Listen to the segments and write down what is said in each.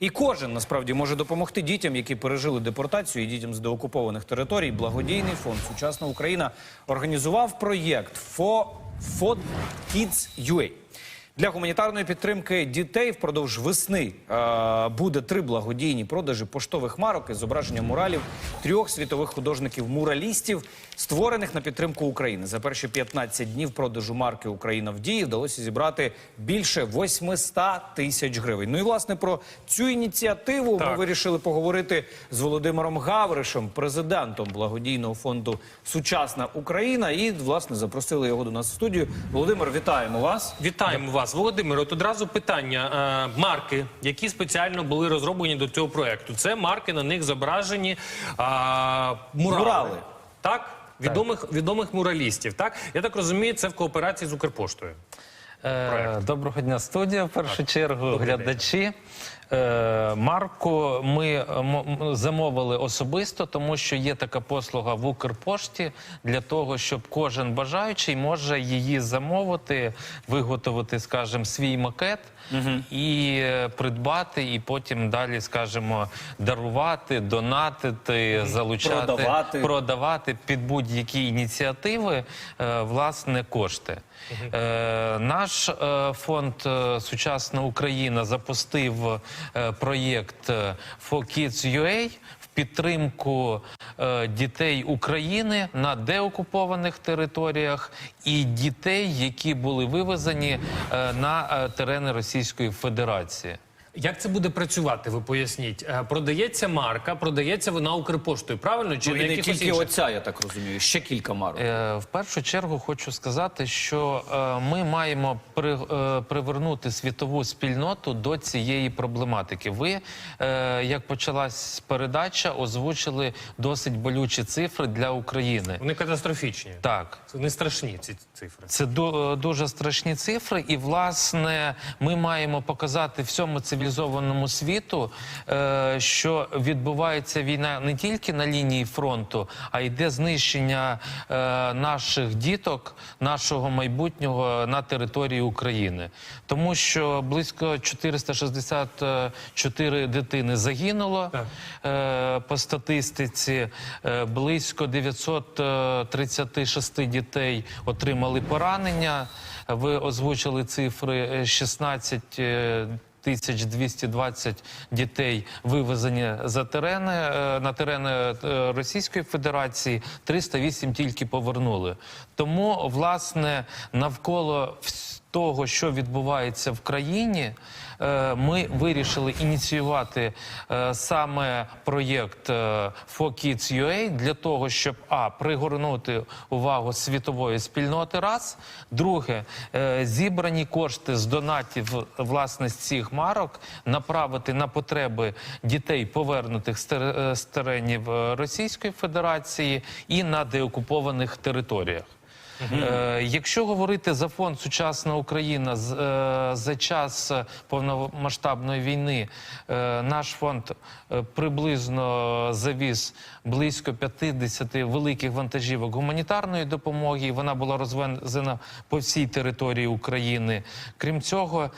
І кожен насправді може допомогти дітям, які пережили депортацію, і дітям з деокупованих територій. Благодійний фонд Сучасна Україна організував проєкт «For, For Kids UA». Для гуманітарної підтримки дітей впродовж весни е, буде три благодійні продажі поштових марок із зображенням муралів трьох світових художників-муралістів, створених на підтримку України. За перші 15 днів продажу марки Україна в дії вдалося зібрати більше 800 тисяч гривень. Ну і власне про цю ініціативу ми вирішили поговорити з Володимиром Гавришем, президентом благодійного фонду Сучасна Україна. І власне запросили його до нас в студію. Володимир, вітаємо вас. Вітаємо вас, Володимир. От одразу питання. Е, марки, які спеціально були розроблені до цього проекту. Це марки, на них зображені а, мурали. Мурали. Так? Відомих, відомих муралістів. Так? Я так розумію, це в кооперації з Укрпоштою. Е, Доброго дня, студія. В першу чергу, глядачі. Е, Марку ми е, замовили особисто, тому що є така послуга в Укрпошті для того, щоб кожен бажаючий може її замовити, виготовити, скажімо, свій макет і е, придбати, і потім далі, скажімо, дарувати, донатити, залучати, Продавати. продавати під будь-які ініціативи власне кошти. Е, Наш фонд Сучасна Україна запустив проєкт е, For Kids UA в підтримку е, дітей України на деокупованих територіях і дітей, які були вивезені е, на е, терени Російської Федерації. Як це буде працювати? Ви поясніть. Е, Продається марка, продається вона Укрпоштою. Правильно? Чи Ну, на і не тільки інших? оця, я так розумію, ще кілька марок. Е, В першу чергу хочу сказати, що е, ми маємо при, е, привернути світову спільноту до цієї проблематики. Ви, е, як почалась передача, озвучили досить болючі цифри для України. Вони катастрофічні. Так, Це не страшні ці цифри. це ду- дуже страшні цифри, і власне ми маємо показати всьому цивілізованому світу, е, що відбувається війна не тільки на лінії фронту, а йде знищення е, наших діток, нашого майбутнього на території України, тому що близько 464 дитини загинуло Так. е, по статистиці. Близько 936 дітей отримали поранення. Ви озвучили цифри е, 16 е, Тисяч 220 дітей вивезені за терени е, на терени е, Російської Федерації, 308 тільки повернули. Тому, власне, навколо того, що відбувається в країні, е, ми вирішили ініціювати е, саме проєкт е, For Kids для того, щоб а пригорнути увагу світової спільноти. Раз друге, зібрані кошти з донатів власне з цих марок направити на потреби дітей, повернутих з тер- теренів Російської Федерації і на деокупованих територіях. Е, якщо говорити за фонд Сучасна Україна з- е, за час повномасштабної війни, е, наш фонд приблизно завіз близько 50 великих вантажівок гуманітарної допомоги. Вона була розвезена по всій території України. Крім цього,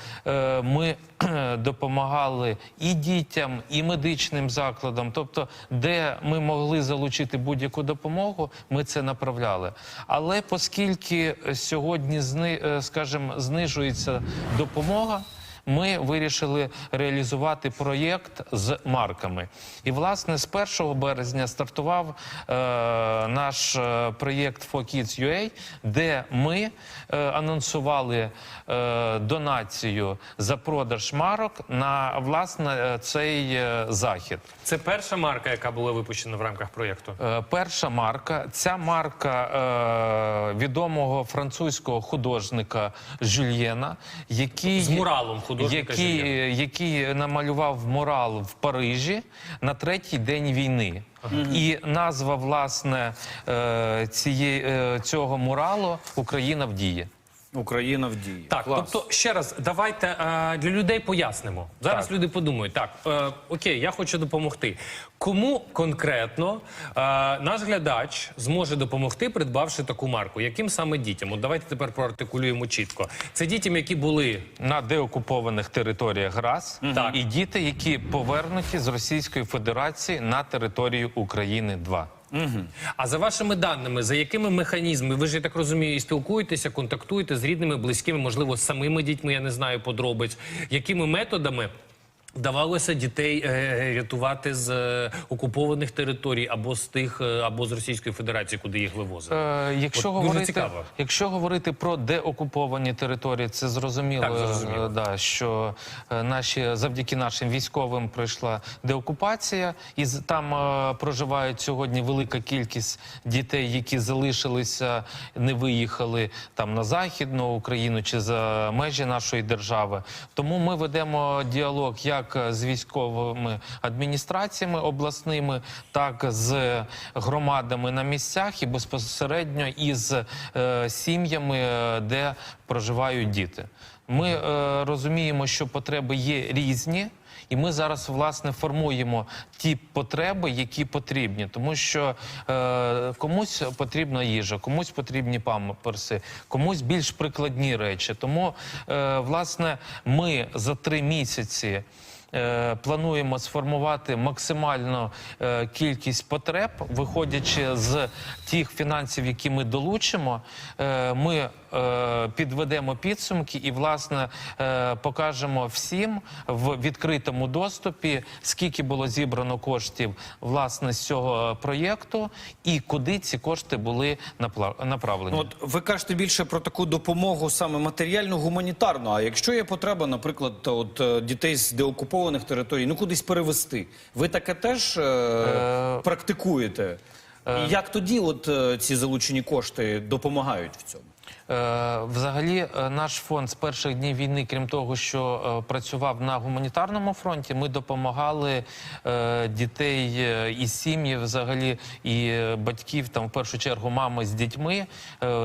ми допомагали і дітям, і медичним закладам. Тобто, де ми могли залучити будь-яку допомогу, ми це направляли. Але оскільки сьогодні е, скажімо, знижується допомога. Ми вирішили реалізувати проєкт з марками. І, власне, з 1 березня стартував е, наш е, проєкт For Kids UA, де ми е, анонсували е, донацію за продаж марок на власне е, цей е, захід. Це перша марка, яка була випущена в рамках проєкту. Е, Перша марка. Ця марка е, відомого французького художника Жюльєна, який З муралом художника який, Жюльєна. який намалював морал в Парижі на третій день війни. І назва власне е, цієї, е, цього муралу Україна в дії. Україна в дії. Так, Клас. тобто ще раз, давайте е, для людей пояснимо. Зараз Так. люди подумають, так е, окей, я хочу допомогти. Кому конкретно е, наш глядач зможе допомогти, придбавши таку марку? Яким саме дітям? От давайте тепер проартикулюємо чітко. Це дітям, які були на деокупованих територіях ГРАС Так. і діти, які повернуті з Російської Федерації на територію України 2 А за вашими даними, за якими механізмами, ви ж я так розумію, і спілкуєтеся, контактуєте з рідними, близькими, можливо, з самими дітьми, я не знаю подробиць, якими методами вдавалося дітей е, рятувати з е, окупованих територій або з тих, е, або з Російської Федерації, куди їх вивозили? Е, якщо, От дуже цікаво. якщо говорити про деокуповані території, це зрозуміло, Так, зрозуміло. е, да, що е, наші, завдяки нашим військовим пройшла деокупація, і там е, проживають сьогодні велика кількість дітей, які залишилися, не виїхали там на Західну Україну чи за межі нашої держави. Тому ми ведемо діалог як з військовими адміністраціями обласними, так з громадами на місцях і безпосередньо із е, сім'ями, е, де проживають діти. Ми е, розуміємо, що потреби є різні. І ми зараз власне формуємо ті потреби, які потрібні, тому що е, комусь потрібна їжа, комусь потрібні памперси, комусь більш прикладні речі. Тому е, власне ми за три місяці. Е, Плануємо сформувати максимальну е, кількість потреб, виходячи з тих фінансів, які ми долучимо. Е, ми підведемо підсумки і, власне, покажемо всім в відкритому доступі, скільки було зібрано коштів власне з цього проєкту і куди ці кошти були направлені. От ви кажете більше про таку допомогу саме матеріальну, гуманітарну. А якщо є потреба, наприклад, от дітей з деокупованих територій, ну кудись перевести, ви таке теж е, практикуєте? І як тоді, от е, ці залучені кошти допомагають в цьому? Е, Взагалі, е, наш фонд з перших днів війни, крім того, що е, працював на гуманітарному фронті, ми допомагали дітей і сім'ї, взагалі, і батьків, там в першу чергу мами з дітьми.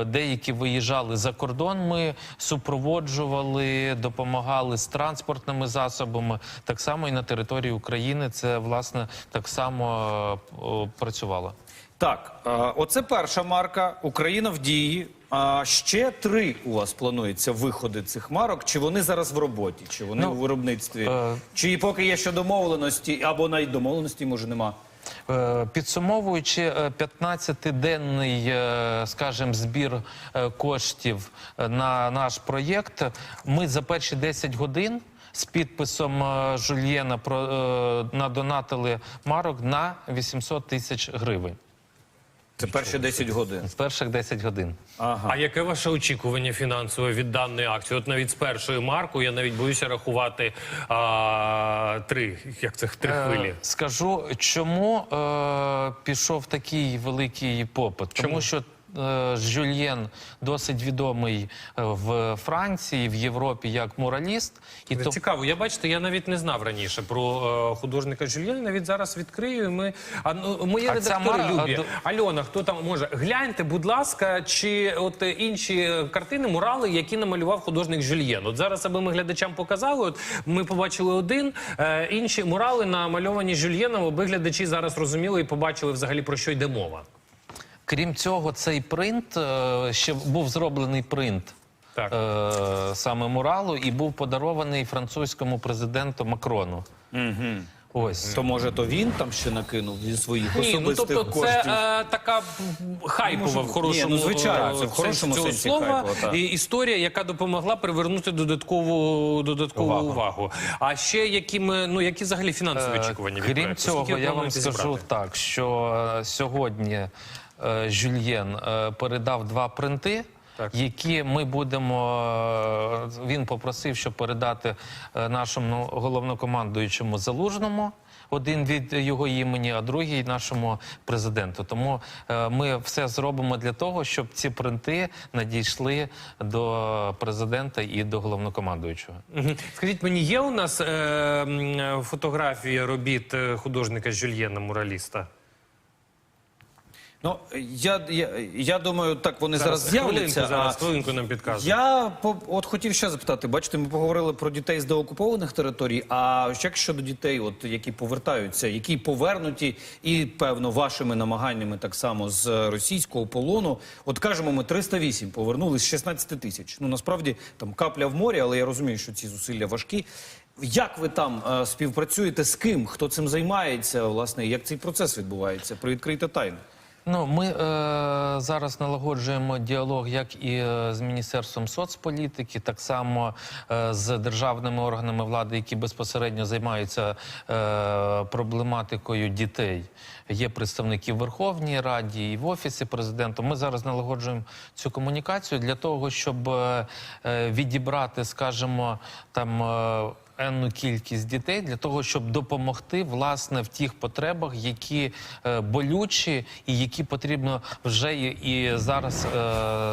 Деякі виїжджали за кордон. Ми супроводжували, допомагали з транспортними засобами. Так само і на території України це власне так само працювало. Так, оце перша марка Україна в дії. А ще три у вас планується виходи цих марок. Чи вони зараз в роботі, чи вони Ну, у виробництві? е, Чи поки є ще домовленості, або навіть домовленості може нема? Е, Підсумовуючи е, 15-денний, е, скажімо, збір е, коштів е, на наш проєкт, ми за перші 10 годин з підписом е, Жульєна е, надонатили марок на 800 тисяч гривень. Це перші 10 годин. З перших 10 годин. Ага. А яке ваше очікування фінансове від даної акції? От навіть з першою маркою я навіть боюся рахувати а, три, як це три хвилі. Е, Скажу, чому е, пішов такий великий попит? Тому що е, Жюльєн досить відомий е, в Франції, в Європі як мораліст, і Це то Цікаво, я бачите, я навіть не знав раніше про е, художника Жюльєна. Навіть зараз відкрию. і Ми а ну, мої А редактори Мара- любі. а Альона, хто там може гляньте, будь ласка, чи от е, інші е, картини, мурали, які намалював художник Жюльєн. От зараз, аби ми глядачам показали, от ми побачили один, е, інші мурали намальовані Жюльєном, аби глядачі зараз розуміли і побачили взагалі про що йде мова. Крім цього, цей принт е, ще був зроблений принт. Так. е, Саме муралу і був подарований французькому президенту Макрону. Ось То може то він там ще накинув зі своїх Ні, ну особистих тобто коштів? це е, така хайпова в хорошому ні, ну, звичайно, це в е, хорошому цього сенсі слова хайпова, так. і історія, яка допомогла привернути додаткову додаткову увагу. Увагу. А ще якими ну які взагалі фінансові Е, очікування від Крім проекту? цього, ви я вам плануєте скажу зібрати? так, що е, сьогодні е, Жюльєн е, передав два принти. Так. Які ми будемо, е, він попросив, щоб передати е, нашому головнокомандуючому залужному. Один від його імені, а другий нашому президенту. Тому е, ми все зробимо для того, щоб ці принти надійшли до президента і до головнокомандуючого. Скажіть мені, є у нас е, м, робіт е, художника Жюльєна Мураліста? Ну я, я, я думаю, так вони зараз, хвилинку, з'являться. зараз, хвилинку нам підказують. Я по- от хотів ще запитати. Бачите, ми поговорили про дітей з деокупованих територій. А як щодо дітей, от які повертаються, які повернуті, і певно вашими намаганнями так само з російського полону. От кажемо, ми 308 повернули з 16 тисяч. Ну насправді там капля в морі, але я розумію, що ці зусилля важкі. Як ви там е, співпрацюєте з ким? Хто цим займається? Власне, як цей процес відбувається? Привідкрийте тайну. Ну, ми е, зараз налагоджуємо діалог як і е, з Міністерством соцполітики, так само е, з державними органами влади, які безпосередньо займаються е, проблематикою дітей. Є представники в Верховній Раді і в Офісі президента. Ми зараз налагоджуємо цю комунікацію для того, щоб е, е, відібрати, скажімо, там. е, енну кількість дітей для того, щоб допомогти власне в тих потребах, які е, болючі і які потрібно вже і, і зараз е,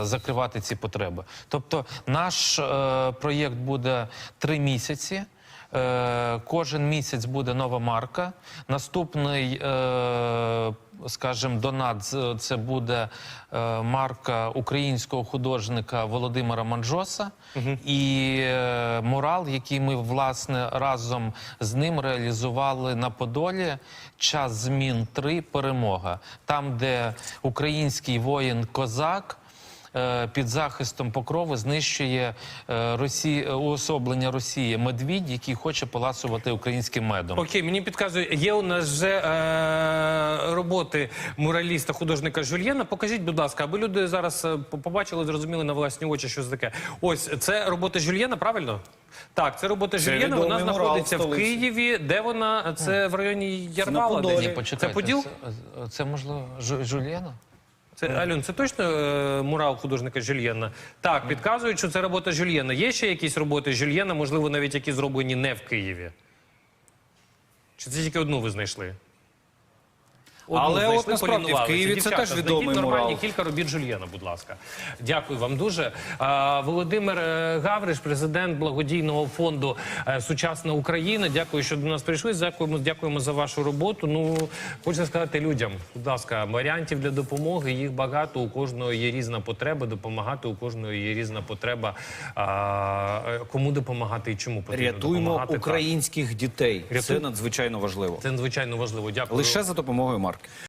закривати ці потреби. Тобто, наш е, проєкт буде три місяці. Е, Кожен місяць буде нова марка. Наступний, е, скажімо, донат це буде е, марка українського художника Володимира Манджоса і е, мурал, який ми власне разом з ним реалізували на Подолі. Час змін 3 перемога. Там, де український воїн козак під захистом покрови знищує е, Росі... уособлення Росії медвідь, який хоче поласувати українським медом. Окей, мені підказує, є у нас вже е, роботи мураліста, художника Жульєна. Покажіть, будь ласка, аби люди зараз е, побачили, зрозуміли на власні очі, що це таке. Ось це робота Жульєна, правильно? Так, це робота Жульєна. Вона знаходиться в. Києві. Де вона? Це в районі Ярмала. Десь? Ні, почекайте, Це Поділ? Це, це можливо Жу- Жульєна? Це Альон, це точно е, мурал художника Жюльєна? Так, підказують, що це робота Жюльєна. Є ще якісь роботи Жюльєна, можливо, навіть які зроблені не в Києві? Чи це тільки одну ви знайшли? Одну Але от насправді в. Києві це теж відомий мурал. кілька робіт Жульєна, будь ласка. Дякую вам дуже. А, Володимир е, Гавриш, президент благодійного фонду е, Сучасна Україна. Дякую, що до нас прийшли. Дякуємо, дякуємо за вашу роботу. Ну, хочеться сказати людям, будь ласка, варіантів для допомоги їх багато. У кожного є різна потреба допомагати. У кожного є різна потреба. А, е, кому допомагати і чому потрібно Рятуємо допомагати. Так. українських дітей. Це надзвичайно важливо. Це надзвичайно важливо. Дякую. Лише за допомогою марки.